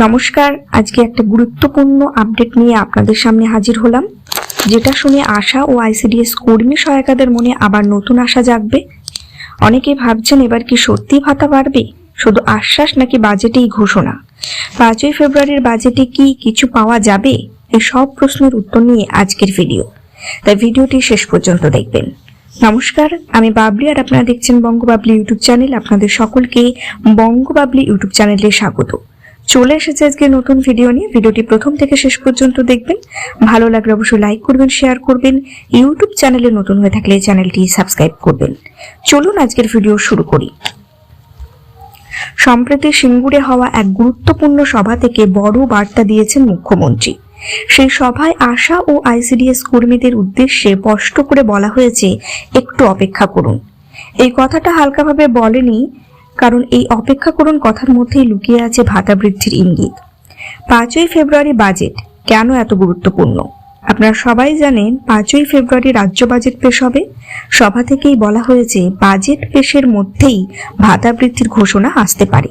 নমস্কার, আজকে একটা গুরুত্বপূর্ণ আপডেট নিয়ে আপনাদের সামনে হাজির হলাম, যেটা শুনে আশা ও আইসিডিএস কর্মী সহায়িকাদের মনে আবার নতুন আশা জাগবে। অনেকে ভাবছেন এবার কি সত্যি ভাতা বাড়বে? শুধু আশ্বাস নাকি বাজেটেই ঘোষণা? পাঁচই ফেব্রুয়ারির বাজেটে কি কিছু পাওয়া যাবে? এই সব প্রশ্নের উত্তর নিয়ে আজকের ভিডিও। তাই ভিডিওটি শেষ পর্যন্ত দেখবেন। নমস্কার, আমি বাবলি আর আপনারা দেখছেন বঙ্গবাবলি ইউটিউব চ্যানেল। আপনাদের সকলকে বঙ্গবাবলি ইউটিউব চ্যানেলে স্বাগত। চলে এসেছে আজকে নতুন ভিডিও নিয়ে। ভিডিওটি প্রথম থেকে শেষ পর্যন্ত দেখবেন। ভালো লাগলে অবশ্যই লাইক করবেন শেয়ার করবেন। ইউটিউব চ্যানেলে নতুন হয়ে থাকলে চ্যানেলটি সাবস্ক্রাইব করবেন। চলুন আজকের ভিডিও শুরু করি। সম্প্রতি সিঙ্গুরে হওয়া এক গুরুত্বপূর্ণ সভা থেকে বড় বার্তা দিয়েছেন মুখ্যমন্ত্রী। সেই সভায় আশা ও আইসিডিএস কর্মীদের উদ্দেশ্যে স্পষ্ট করে বলা হয়েছে, একটু অপেক্ষা করুন। এই কথাটা হালকাভাবে বলেনি কারণ এই অপেক্ষা করুন কথার মধ্যেই লুকিয়ে আছে ভাতা বৃদ্ধির ইঙ্গিত। পাঁচই ফেব্রুয়ারি বাজেট কেন এত গুরুত্বপূর্ণ? আপনারা সবাই জানেন পাঁচই ফেব্রুয়ারি রাজ্য বাজেট পেশ হবে। সভা থেকেই বলা হয়েছে বাজেট পেশের মধ্যেই ভাতা বৃদ্ধির ঘোষণা আসতে পারে।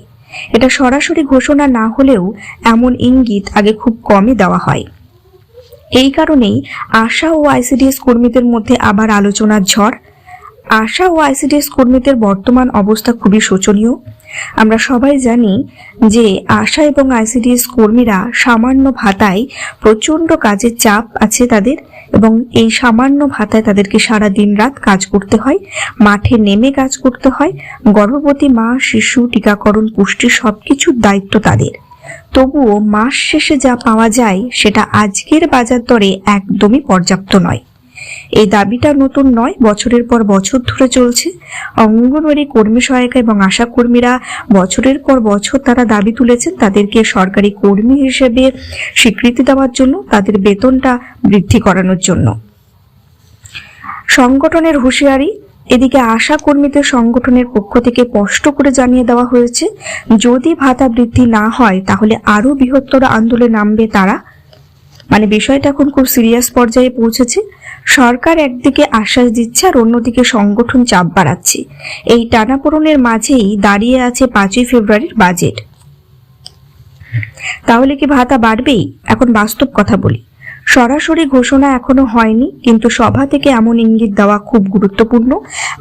এটা সরাসরি ঘোষণা না হলেও এমন ইঙ্গিত আগে খুব কমই দেওয়া হয়। এই কারণেই আশা ও আইসিডিএস কর্মীদের মধ্যে আবার আলোচনার ঝড় আশা ও আইসিডিএস কর্মীদের বর্তমান অবস্থা খুবই শোচনীয়। আমরা সবাই জানি যে আশা এবং আইসিডিএস কর্মীরা সামান্য ভাতায় প্রচণ্ড কাজের চাপ আছে তাদের এবং এই সামান্য ভাতায় তাদেরকে সারা দিন রাত কাজ করতে হয়, মাঠে নেমে কাজ করতে হয়, গর্ভবতী মা, শিশু, টিকাকরণ, পুষ্টি সবকিছুর দায়িত্ব তাদের। তবুও মাস শেষে যা পাওয়া যায় সেটা আজকের বাজার দরে একদমই পর্যাপ্ত নয়। এই দাবিটা নতুন নয়, বছরের পর বছর ধরে চলছে। অঙ্গনওয়াড়ি কর্মী সহায়িকা এবং আশা কর্মীরা বছরের পর বছর তারা দাবি তুলেছেন, তাদেরকে সরকারি কর্মী হিসেবে স্বীকৃতি দেওয়ার জন্য, তাদের বেতনটা বৃদ্ধি করানোর জন্য। সংগঠনের হুঁশিয়ারি, এদিকে আশা কর্মীদের সংগঠনের পক্ষ থেকে স্পষ্ট করে জানিয়ে দেওয়া হয়েছে, যদি ভাতা বৃদ্ধি না হয়, তাহলে আরও বৃহত্তর আন্দোলনে নামবে তারা। মানে বিষয়টা এখন খুব সিরিয়াস পর্যায়ে পৌঁছেছে। সরকার একদিকে আশ্বাস দিচ্ছে আর অন্যদিকে সংগঠন চাপ বাড়াচ্ছে। এই টানাপোড়নের মাঝেই দাঁড়িয়ে আছে পাঁচই ফেব্রুয়ারির বাজেট তাহলে কি ভাতা বাড়বেই? এখন বাস্তব কথা বলি। সরাসরি ঘোষণা এখনও হয়নি, কিন্তু সভা থেকে এমন ইঙ্গিত দেওয়া খুব গুরুত্বপূর্ণ।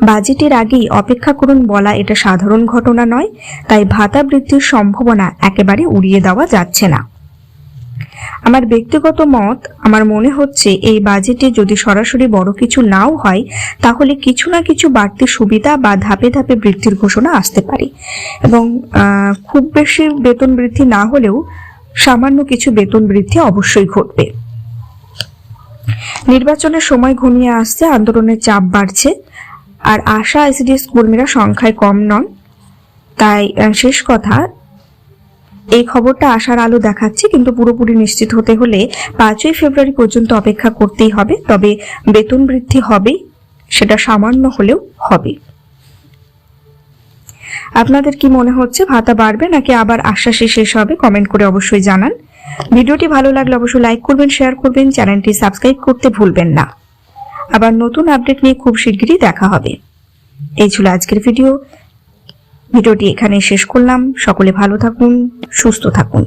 বাজেটের আগেই অপেক্ষা করুন বলা এটা সাধারণ ঘটনা নয়, তাই ভাতা বৃদ্ধির সম্ভাবনা একেবারে উড়িয়ে দেওয়া যাচ্ছে না। আমার ব্যক্তিগত মত, আমার মনে হচ্ছে এই বাজেটে যদি সরাসরি বড় কিছু নাও হয়, তাহলে কিছু না কিছু বাড়তি সুবিধা বা ধাপে ধাপে বৃদ্ধির ঘোষণা আসতে পারে। এবং খুব বেশি বেতন বৃদ্ধি না হলেও সামান্য কিছু বেতন বৃদ্ধি অবশ্যই ঘটবে। নির্বাচনের সময় ঘনিয়ে আসছে, আন্দোলনের চাপ বাড়ছে, আর আশা আইসিডিএস কর্মীরা সংখ্যায় কম নন। তাই শেষ কথা এই খবরটা আসার আলো দেখাচ্ছে, কিন্তু পুরোপুরি নিশ্চিত হতে হলে পাঁচই ফেব্রুয়ারি পর্যন্ত অপেক্ষা করতেই হবে। তবে বেতন বৃদ্ধি হবে সেটা সামান্য হলেও হবে। আপনাদের কি মনে হচ্ছে? ভাতা বাড়বে নাকি আবার আশ্বাসে শেষ হবে? কমেন্ট করে অবশ্যই জানান। ভিডিওটি ভালো লাগলে অবশ্যই লাইক করবেন, শেয়ার করবেন, চ্যানেলটি সাবস্ক্রাইব করতে ভুলবেন না। আবার নতুন আপডেট নিয়ে খুব শিগগিরই দেখা হবে। এই ছিল আজকের ভিডিও। ভিডিওটি এখানে শেষ করলাম। সকলে ভালো থাকুন সুস্থ থাকুন।